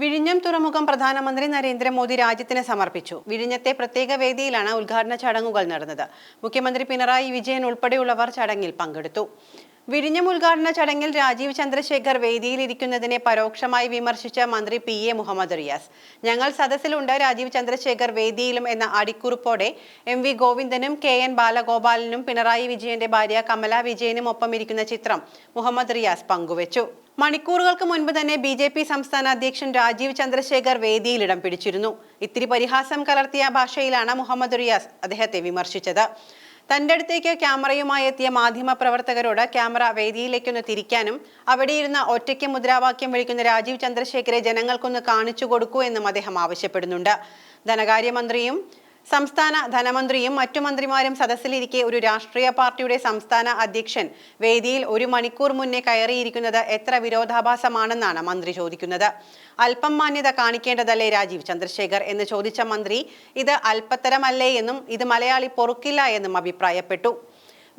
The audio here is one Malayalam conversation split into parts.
വിഴിഞ്ഞം തുറമുഖം പ്രധാനമന്ത്രി നരേന്ദ്രമോദി രാജ്യത്തിന് സമർപ്പിച്ചു. വിഴിഞ്ഞത്തെ പ്രത്യേക വേദിയിലാണ് ഉദ്ഘാടന ചടങ്ങുകൾ നടന്നത്. മുഖ്യമന്ത്രി പിണറായി വിജയൻ ഉൾപ്പെടെയുള്ളവർ ചടങ്ങിൽ പങ്കെടുത്തു. വിഴിഞ്ഞം ഉദ്ഘാടന ചടങ്ങിൽ രാജീവ് ചന്ദ്രശേഖർ വേദിയിലിരിക്കുന്നതിനെ പരോക്ഷമായി വിമർശിച്ച മന്ത്രി പി എ മുഹമ്മദ് റിയാസ്. ഞങ്ങൾ സദസ്സിലുണ്ട് രാജീവ് ചന്ദ്രശേഖർ വേദിയിലും എന്ന അടിക്കുറിപ്പോടെ എം വി ഗോവിന്ദനും കെ എൻ ബാലഗോപാലനും പിണറായി വിജയന്റെ ഭാര്യ കമല വിജയനും ഒപ്പം ഇരിക്കുന്ന ചിത്രം മുഹമ്മദ് റിയാസ് പങ്കുവച്ചു. മണിക്കൂറുകൾക്ക് മുൻപ് തന്നെ ബി ജെ പി സംസ്ഥാന അധ്യക്ഷൻ രാജീവ് ചന്ദ്രശേഖർ വേദിയിൽ ഇടം പിടിച്ചിരുന്നു. ഇത്തിരി പരിഹാസം കലർത്തിയ ഭാഷയിലാണ് മുഹമ്മദ് റിയാസ് അദ്ദേഹത്തെ വിമർശിച്ചത്. തന്റെ അടുത്തേക്ക് ക്യാമറയുമായി എത്തിയ മാധ്യമ പ്രവർത്തകരോട് ക്യാമറ വേദിയിലേക്കൊന്ന് തിരിക്കാനും അവിടെ ഇരുന്ന ഒറ്റയ്ക്ക് മുദ്രാവാക്യം വിളിക്കുന്ന രാജീവ് ചന്ദ്രശേഖരെ ജനങ്ങൾക്കൊന്ന് കാണിച്ചു കൊടുക്കൂ എന്നും അദ്ദേഹം ആവശ്യപ്പെടുന്നുണ്ട്. ധനകാര്യമന്ത്രിയും സംസ്ഥാന ധനമന്ത്രിയും മറ്റു മന്ത്രിമാരും സദസ്സിലിരിക്കെ ഒരു രാഷ്ട്രീയ പാർട്ടിയുടെ സംസ്ഥാന അധ്യക്ഷൻ വേദിയിൽ ഒരു മണിക്കൂർ മുന്നേ കയറിയിരിക്കുന്നത് എത്ര വിരോധാഭാസമാണെന്നാണ് മന്ത്രി ചോദിക്കുന്നത്. അല്പം മാന്യത കാണിക്കേണ്ടതല്ലേ രാജീവ് ചന്ദ്രശേഖർ എന്ന് ചോദിച്ച മന്ത്രി ഇത് അല്പത്തരമല്ലേ എന്നും ഇത് മലയാളി പൊറുക്കില്ല എന്നും അഭിപ്രായപ്പെട്ടു.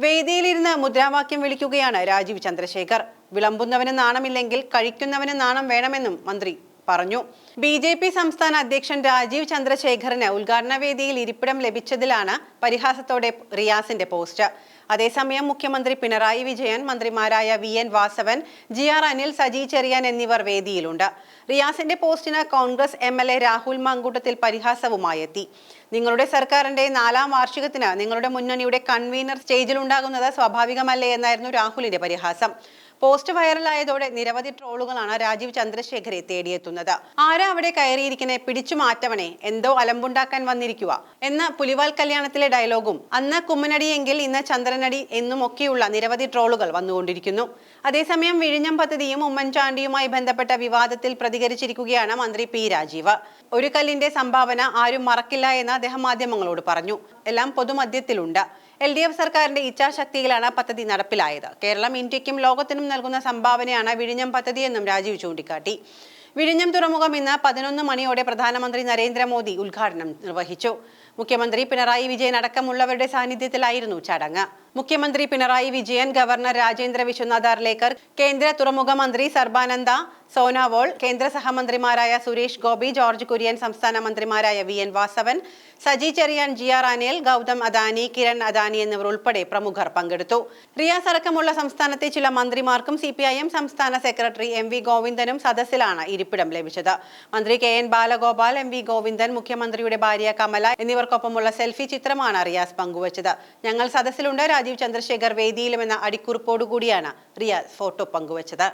വേദിയിലിരുന്ന് മുദ്രാവാക്യം വിളിക്കുകയാണ് രാജീവ് ചന്ദ്രശേഖർ. വിളമ്പുന്നവന് നാണമില്ലെങ്കിൽ കഴിക്കുന്നവന് നാണം വേണമെന്നും മന്ത്രി പറഞ്ഞു. ബി ജെ പി സംസ്ഥാന അധ്യക്ഷൻ രാജീവ് ചന്ദ്രശേഖറിന് ഉദ്ഘാടന വേദിയിൽ ഇരിപ്പിടം ലഭിച്ചതിലാണ് പരിഹാസത്തോടെ റിയാസിന്റെ പോസ്റ്റ് അതേസമയം മുഖ്യമന്ത്രി പിണറായി വിജയൻ മന്ത്രിമാരായ V N Vasavan G R Anil Saji Cherian എന്നിവർ വേദിയിലുണ്ട്. റിയാസിന്റെ പോസ്റ്റിന് Congress M L A Rahul Mamkootathil പരിഹാസവുമായി എത്തി. നിങ്ങളുടെ സർക്കാരിന്റെ നാലാം വാർഷികത്തിന് നിങ്ങളുടെ മുന്നണിയുടെ കൺവീനർ സ്റ്റേജിൽ ഉണ്ടാകുന്നത് സ്വാഭാവികമല്ലേ എന്നായിരുന്നു രാഹുലിന്റെ പരിഹാസം. പോസ്റ്റ് വൈറലായതോടെ നിരവധി ട്രോളുകളാണ് രാജീവ് ചന്ദ്രശേഖരെ തേടിയെത്തുന്നത്. ആരാ അവിടെ കയറിയിരിക്കണേ? പിടിച്ചു മാറ്റവണേ. എന്തോ അലമ്പുണ്ടാക്കാൻ വന്നിരിക്കുക എന്ന പുലിവാൽ കല്യാണത്തിലെ ഡയലോഗും അന്ന് കുമ്മനടിയെങ്കിൽ ഇന്ന് ചന്ദ്രനടി എന്നും ഒക്കെയുള്ള നിരവധി ട്രോളുകൾ വന്നുകൊണ്ടിരിക്കുന്നു. അതേസമയം വിഴിഞ്ഞം പദ്ധതിയും ഉമ്മൻചാണ്ടിയുമായി ബന്ധപ്പെട്ട വിവാദത്തിൽ പ്രതികരിച്ചിരിക്കുകയാണ് മന്ത്രി പി രാജീവ്. ഒരു കല്ലിന്റെ സംഭാവന ആരും മറക്കില്ല എന്ന് അദ്ദേഹം മാധ്യമങ്ങളോട് പറഞ്ഞു. എല്ലാം പൊതുമധ്യത്തിലുണ്ട്. എൽ ഡി എഫ് സർക്കാരിന്റെ ഇച്ഛാശക്തിയിലാണ് പദ്ധതി നടപ്പിലായത്. കേരളം ഇന്ത്യക്കും ലോകത്തിനും നൽകുന്ന സംഭാവനയാണ് വിഴിഞ്ഞം പദ്ധതിയെന്നും രാജീവ് ചൂണ്ടിക്കാട്ടി. വിഴിഞ്ഞം തുറമുഖം ഇന്ന് പതിനൊന്ന് മണിയോടെ പ്രധാനമന്ത്രി നരേന്ദ്രമോദി ഉദ്ഘാടനം നിർവഹിച്ചു. മുഖ്യമന്ത്രി പിണറായി വിജയൻ അടക്കമുള്ളവരുടെ സാന്നിധ്യത്തിലായിരുന്നു ചടങ്ങ്. മുഖ്യമന്ത്രി പിണറായി വിജയൻ ഗവർണർ രാജേന്ദ്ര വിശ്വനാഥ് അർലേക്കർ കേന്ദ്ര തുറമുഖ മന്ത്രി സർബാനന്ദ സോനാവോൾ കേന്ദ്ര സഹമന്ത്രിമാരായ സുരേഷ് ഗോപി ജോർജ് കുര്യൻ സംസ്ഥാന മന്ത്രിമാരായ V N Vasavan Saji Cherian G R Anil Gautam Adani Kiran Adani എന്നിവർ ഉൾപ്പെടെ പ്രമുഖർ പങ്കെടുത്തു. റിയാസ് അടക്കമുള്ള സംസ്ഥാനത്തെ ചില മന്ത്രിമാർക്കും സി സംസ്ഥാന സെക്രട്ടറി എം വി ഗോവിന്ദനും സദസ്സിലാണ് ഇരിപ്പിടം ലഭിച്ചത്. മന്ത്രി K N Balagopal M V Govindan മുഖ്യമന്ത്രിയുടെ ഭാര്യ കമല എന്നിവർക്കൊപ്പമുള്ള സെൽഫി ചിത്രമാണ് റിയാസ് പങ്കുവച്ചത്. ഞങ്ങൾ സദസ്സിലുണ്ട് രാജീവ് ചന്ദ്രശേഖർ വേദിയിലുമെന്ന അടിക്കുറിപ്പോടുകൂടിയാണ് റിയാസ് ഫോട്ടോ പങ്കുവച്ചത്.